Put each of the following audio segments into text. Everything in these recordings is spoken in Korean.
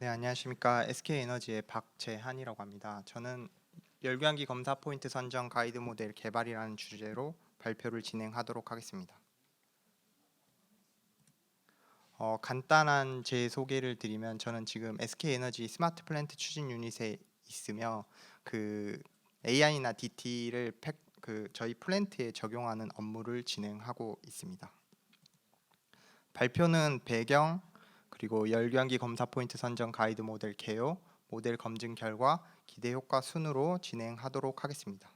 네, 안녕하십니까. SK에너지의 박재한이라고 합니다. 저는 열교환기 검사 포인트 선정 가이드 모델 개발이라는 주제로 발표를 진행하도록 하겠습니다. 어, 간단한 제 소개를 드리면 저는 지금 SK에너지 스마트 플랜트 추진 유닛에 있으며 그 AI나 DT를 팩, 그 저희 플랜트에 적용하는 업무를 진행하고 있습니다. 발표는 배경 그리고 열교환기 검사 포인트 선정 가이드 모델 개요, 모델 검증 결과, 기대 효과 순으로 진행하도록 하겠습니다.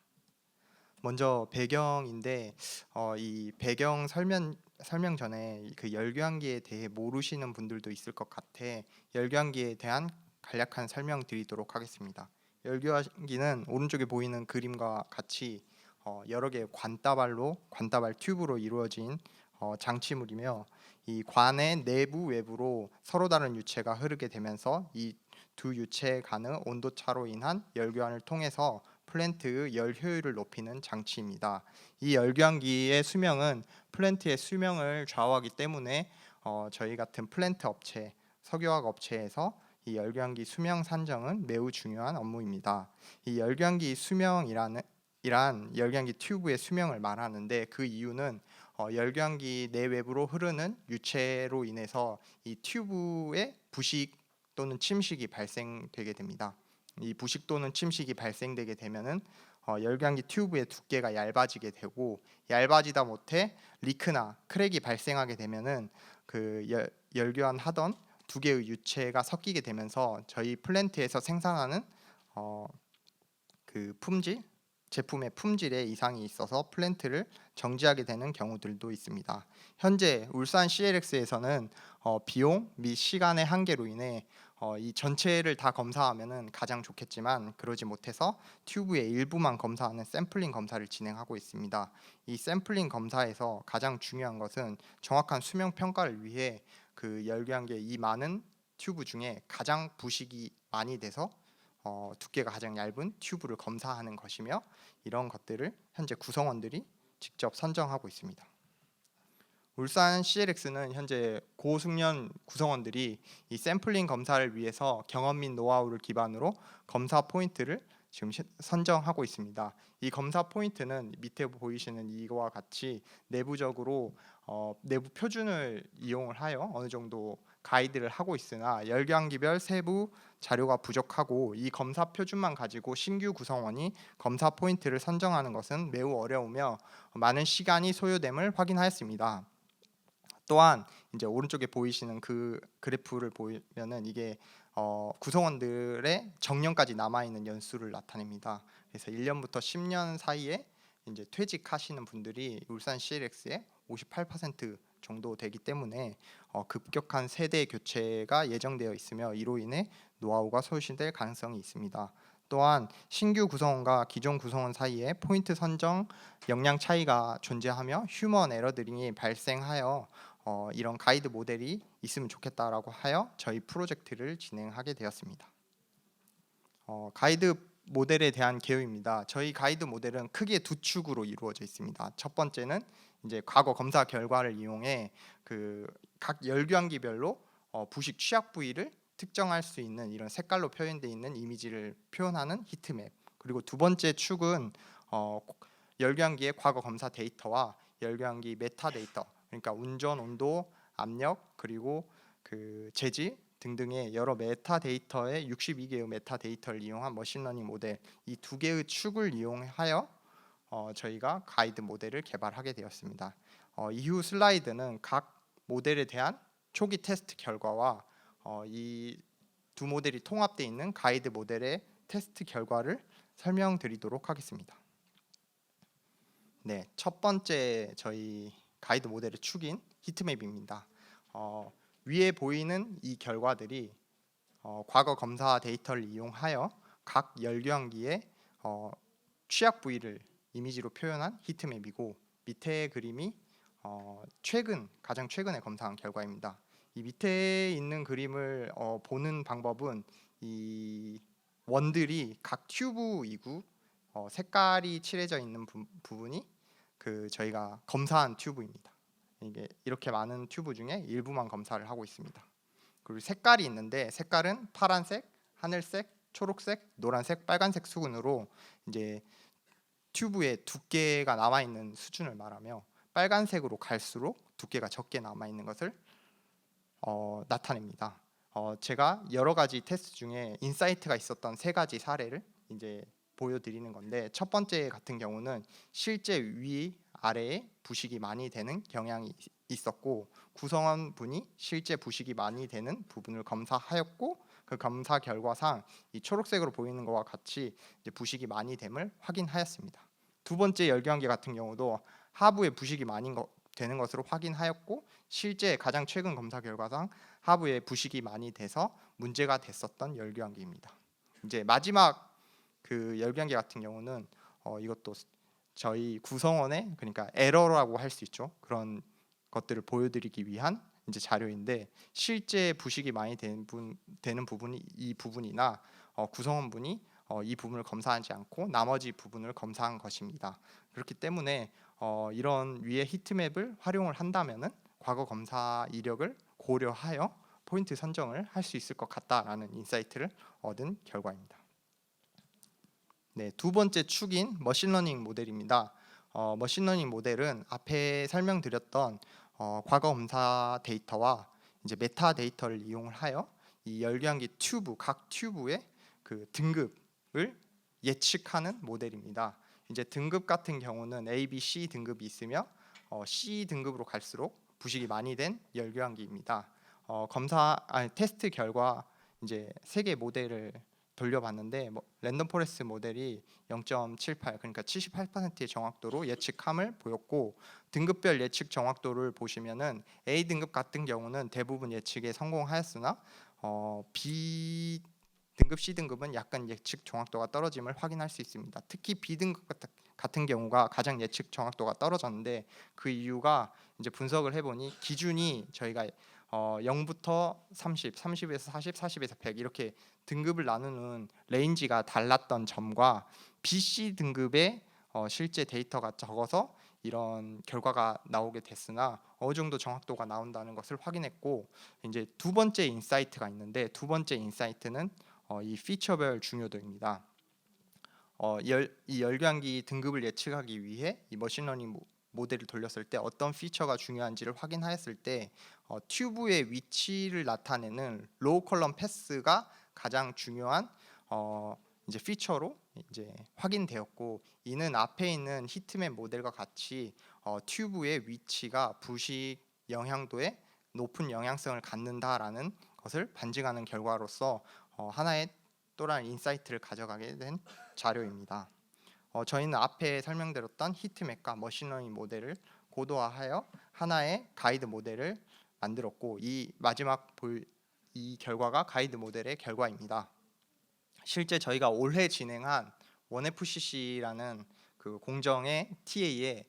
먼저 배경인데 어, 이 배경 설명 설명 전에 그 열교환기에 대해 모르시는 분들도 있을 것 같아 열교환기에 대한 간략한 설명 드리도록 하겠습니다. 열교환기는 오른쪽에 보이는 그림과 같이 어, 여러 개의 관다발로 관다발 튜브로 이루어진 어, 장치물이며 이 관의 내부 외부로 서로 다른 유체가 흐르게 되면서 이 두 유체 간의 온도 차로 인한 열교환을 통해서 플랜트의 열 효율을 높이는 장치입니다. 이 열교환기의 수명은 플랜트의 수명을 좌우하기 때문에 어, 저희 같은 플랜트 업체, 석유화학 업체에서 이 열교환기 수명 산정은 매우 중요한 업무입니다. 이 열교환기 수명이라는 이란 열교환기 튜브의 수명을 말하는데 그 이유는 어, 열교환기 내외부로 흐르는 유체로 인해서 이 튜브에 부식 또는 침식이 발생되게 됩니다. 이 부식 또는 침식이 발생되게 되면은 어, 열교환기 튜브의 두께가 얇아지게 되고 얇아지다 못해 리크나 크랙이 발생하게 되면은 그 열, 열교환 하던 두 개의 유체가 섞이게 되면서 저희 플랜트에서 생산하는 어, 그 품질 제품의 품질에 이상이 있어서 플랜트를 정지하게 되는 경우들도 있습니다. 현재 울산 CLX에서는 어, 비용 및 시간의 한계로 인해 어, 이 전체를 다 검사하면은 가장 좋겠지만 그러지 못해서 튜브의 일부만 검사하는 샘플링 검사를 진행하고 있습니다. 이 샘플링 검사에서 가장 중요한 것은 정확한 수명 평가를 위해 그 열교환기의 이 많은 튜브 중에 가장 부식이 많이 돼서 어, 두께가 가장 얇은 튜브를 검사하는 것이며 이런 것들을 현재 구성원들이 직접 선정하고 있습니다. 울산 CLX는 현재 고숙련 구성원들이 이 샘플링 검사를 위해서 경험 및 노하우를 기반으로 검사 포인트를 지금 시- 선정하고 있습니다. 이 검사 포인트는 밑에 보이시는 이거와 같이 내부적으로 어, 내부 표준을 이용을 하여 어느 정도 가이드를 하고 있으나 열교환기별 세부 자료가 부족하고 이 검사 표준만 가지고 신규 구성원이 검사 포인트를 선정하는 것은 매우 어려우며 많은 시간이 소요됨을 확인하였습니다. 또한 이제 오른쪽에 보이시는 그 그래프를 보면은 이게 어, 구성원들의 정년까지 남아 있는 연수를 나타냅니다. 그래서 1년부터 10년 사이에 이제 퇴직하시는 분들이 울산 CLX의 58% 정도 되기 때문에 어, 급격한 세대 교체가 예정되어 있으며 이로 인해 노하우가 소실될 가능성이 있습니다. 또한 신규 구성원과 기존 구성원 사이에 포인트 선정 역량 차이가 존재하며 휴먼 에러들이 발생하여 어, 이런 가이드 모델이 있으면 좋겠다라고 하여 저희 프로젝트를 진행하게 되었습니다. 어, 가이드 모델에 대한 개요입니다. 저희 가이드 모델은 크게 두 축으로 이루어져 있습니다. 첫 번째는 이제 과거 검사 결과를 이용해 그 각 열교환기별로 어, 부식 취약 부위를 특정할 수 있는 이런 색깔로 표현되어 있는 이미지를 표현하는 히트맵. 그리고 두 번째 축은 어, 열교환기의 과거 검사 데이터와 열교환기 메타 데이터, 그러니까 운전 온도, 압력 그리고 그 재질 등등의 여러 메타 데이터의 62개의 메타 데이터를 이용한 머신러닝 모델 이 두 개의 축을 이용하여 어, 저희가 가이드 모델을 개발하게 되었습니다. 어, 이후 슬라이드는 각 모델에 대한 초기 테스트 결과와 어, 이두 모델이 통합되어 있는 가이드 모델의 테스트 결과를 설명드리도록 하겠습니다. 네, 첫 번째 저희 가이드 모델의 축인 히트맵입니다. 어, 위에 보이는 이 결과들이 어, 과거 검사 데이터를 이용하여 각 열교환기의 어, 취약 부위를 이미지로 표현한 히트맵이고 밑에 그림이 어, 최근 가장 최근에 검사한 결과입니다. 이 밑에 있는 그림을 어, 보는 방법은 이 원들이 각 튜브이고 어, 색깔이 칠해져 있는 부, 부분이 그 저희가 검사한 튜브입니다. 이게 이렇게 많은 튜브 중에 일부만 검사를 하고 있습니다. 그리고 색깔이 있는데 색깔은 파란색, 하늘색, 초록색, 노란색, 빨간색 수준으로 이제 튜브에 두께가 남아 있는 수준을 말하며 빨간색으로 갈수록 두께가 적게 남아 있는 것을 어, 나타냅니다. 어, 제가 여러 가지 테스트 중에 인사이트가 있었던 세 가지 사례를 이제 보여드리는 건데 첫 번째 같은 경우는 실제 위 아래에 부식이 많이 되는 경향이 있- 있었고 구성원 분이 실제 부식이 많이 되는 부분을 검사하였고 그 검사 결과상 이 초록색으로 보이는 것과 같이 부식이 많이 됨을 확인하였습니다. 두 번째 열교환기 같은 경우도 하부에 부식이 많이 거- 되는 것으로 확인하였고 실제 가장 최근 검사 결과상 하부에 부식이 많이 돼서 문제가 됐었던 열교환기입니다. 이제 마지막 그 열교환기 같은 경우는 어, 이것도 저희 구성원의 그러니까 에러라고 할 수 있죠. 그런 것들을 보여드리기 위한 이제 자료인데 실제 부식이 많이 되는, 분, 되는 부분이 이 부분이나 어, 구성원분이 어, 이 부분을 검사하지 않고 나머지 부분을 검사한 것입니다. 그렇기 때문에 어, 이런 위에 히트맵을 활용을 한다면은 과거 검사 이력을 고려하여 포인트 선정을 할 수 있을 것 같다라는 인사이트를 얻은 결과입니다. 네, 두 번째 축인 머신러닝 모델입니다. 어, 머신러닝 모델은 앞에 설명드렸던 어, 과거 검사 데이터와 이제 메타 데이터를 이용을 하여 이 열교환기 튜브 각 튜브의 그 등급을 예측하는 모델입니다. 이제 등급 같은 경우는 A, B, C 등급이 있으며 어, C 등급으로 갈수록 부식이 많이 된 열교환기입니다. 어, 검사 아니 테스트 결과 이제 세 개 모델을 돌려봤는데 뭐, 랜덤 포레스트 모델이 0.78 그러니까 78%의 정확도로 예측함을 보였고 등급별 예측 정확도를 보시면은 A 등급 같은 경우는 대부분 예측에 성공하였으나 어, B 등급 C 등급은 약간 예측 정확도가 떨어짐을 확인할 수 있습니다. 특히 B 등급 같- 같은 경우가 가장 예측 정확도가 떨어졌는데 그 이유가 이제 분석을 해보니 기준이 저희가 어, 0부터 30, 30에서 40, 40에서 100 이렇게 등급을 나누는 레인지가 달랐던 점과 BC 등급의 어, 실제 데이터가 적어서 이런 결과가 나오게 됐으나 어느 정도 정확도가 나온다는 것을 확인했고 이제 두 번째 인사이트가 있는데 두 번째 인사이트는 어, 이 피처별 중요도입니다. 어, 열, 이 열교환기 등급을 예측하기 위해 이 머신러닝 모- 모델을 돌렸을 때 어떤 피처가 중요한지를 확인하였을 때 어, 튜브의 위치를 나타내는 로우 컬럼 패스가 가장 중요한 어, 이제 피처로 이제 확인되었고 이는 앞에 있는 히트맵 모델과 같이 어, 튜브의 위치가 부식 영향도에 높은 영향성을 갖는다라는 것을 반증하는 결과로서 어, 하나의 또 다른 인사이트를 가져가게 된 자료입니다. 어, 저희는 앞에 설명드렸던 히트맵과 머신러닝 모델을 고도화하여 하나의 가이드 모델을 만들었고 이 마지막 볼 이 결과가 가이드 모델의 결과입니다. 실제 저희가 올해 진행한 원FCC라는 그 공정의 TA에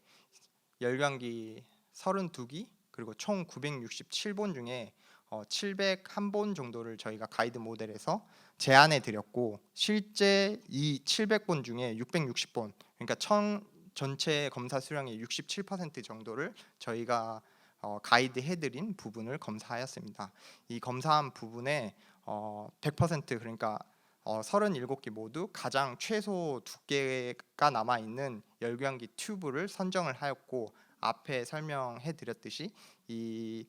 열광기 32기 그리고 총 967본 중에 어, 701본 정도를 저희가 가이드 모델에서 제안해 드렸고 실제 이 700본 중에 660본 그러니까 청 전체 검사 수량의 67% 정도를 저희가 어, 가이드 해드린 부분을 검사하였습니다. 이 검사한 부분에 어, 100% 그러니까 어, 37개 모두 가장 최소 두께가 남아 있는 열교환기 튜브를 선정을 하였고 앞에 설명해 드렸듯이 이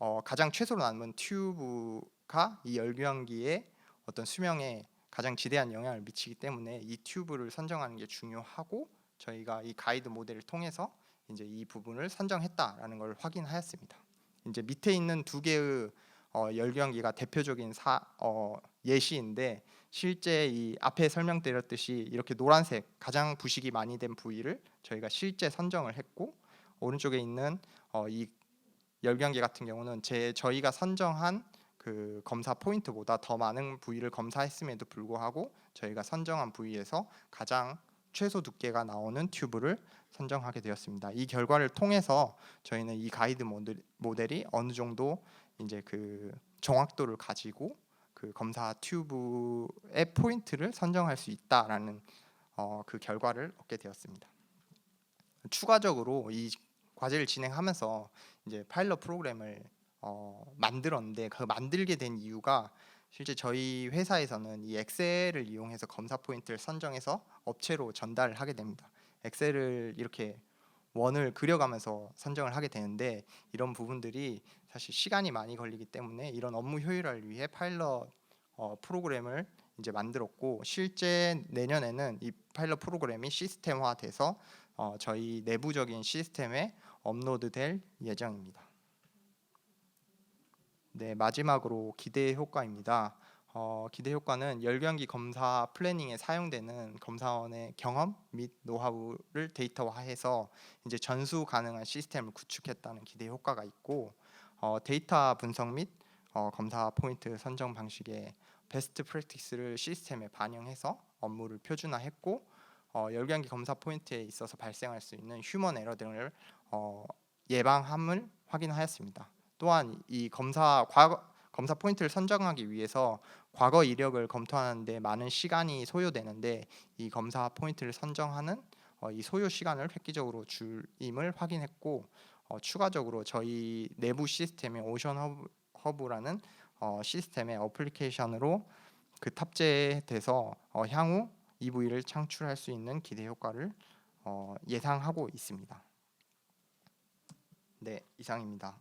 어, 가장 최소로 남은 튜브가 이 열교환기의 어떤 수명에 가장 지대한 영향을 미치기 때문에 이 튜브를 선정하는 게 중요하고 저희가 이 가이드 모델을 통해서 이제 이 부분을 선정했다라는 걸 확인하였습니다. 이제 밑에 있는 두 개의 어, 열교환기가 대표적인 사, 어, 예시인데 실제 이 앞에 설명드렸듯이 이렇게 노란색 가장 부식이 많이 된 부위를 저희가 실제 선정을 했고 오른쪽에 있는 어, 이 열교환기 같은 경우는 제 저희가 선정한 그 검사 포인트보다 더 많은 부위를 검사했음에도 불구하고 저희가 선정한 부위에서 가장 최소 두께가 나오는 튜브를 선정하게 되었습니다. 이 결과를 통해서 저희는 이 가이드 모델, 모델이 어느 정도 이제 그 정확도를 가지고 그 검사 튜브의 포인트를 선정할 수 있다라는 어, 그 결과를 얻게 되었습니다. 추가적으로 이 과제를 진행하면서 이제 파일럿 프로그램을 어, 만들었는데 그 만들게 된 이유가 실제 저희 회사에서는 이 엑셀을 이용해서 검사 포인트를 선정해서 업체로 전달을 하게 됩니다. 엑셀을 이렇게 원을 그려가면서 선정을 하게 되는데 이런 부분들이 사실 시간이 많이 걸리기 때문에 이런 업무 효율화를 위해 파일럿 어, 프로그램을 이제 만들었고 실제 내년에는 이 파일럿 프로그램이 시스템화돼서 어, 저희 내부적인 시스템에 업로드될 예정입니다. 네 마지막으로 기대 효과입니다. 어, 기대 효과는 열경기 검사 플래닝에 사용되는 검사원의 경험 및 노하우를 데이터화해서 이제 전수 가능한 시스템을 구축했다는 기대 효과가 있고 어, 데이터 분석 및 어, 검사 포인트 선정 방식의 베스트 프랙티스를 시스템에 반영해서 업무를 표준화했고 어, 열경기 검사 포인트에 있어서 발생할 수 있는 휴먼 에러 등을 어, 예방함을 확인하였습니다. 또한 이 검사 과거 검사 포인트를 선정하기 위해서 과거 이력을 검토하는데 많은 시간이 소요되는데 이 검사 포인트를 선정하는 어, 이 소요 시간을 획기적으로 줄임을 확인했고 어, 추가적으로 저희 내부 시스템의 오션 허브, 허브라는 어, 시스템의 어플리케이션으로 그 탑재돼서 어, 향후 EV를 창출할 수 있는 기대 효과를 어, 예상하고 있습니다. 네, 이상입니다.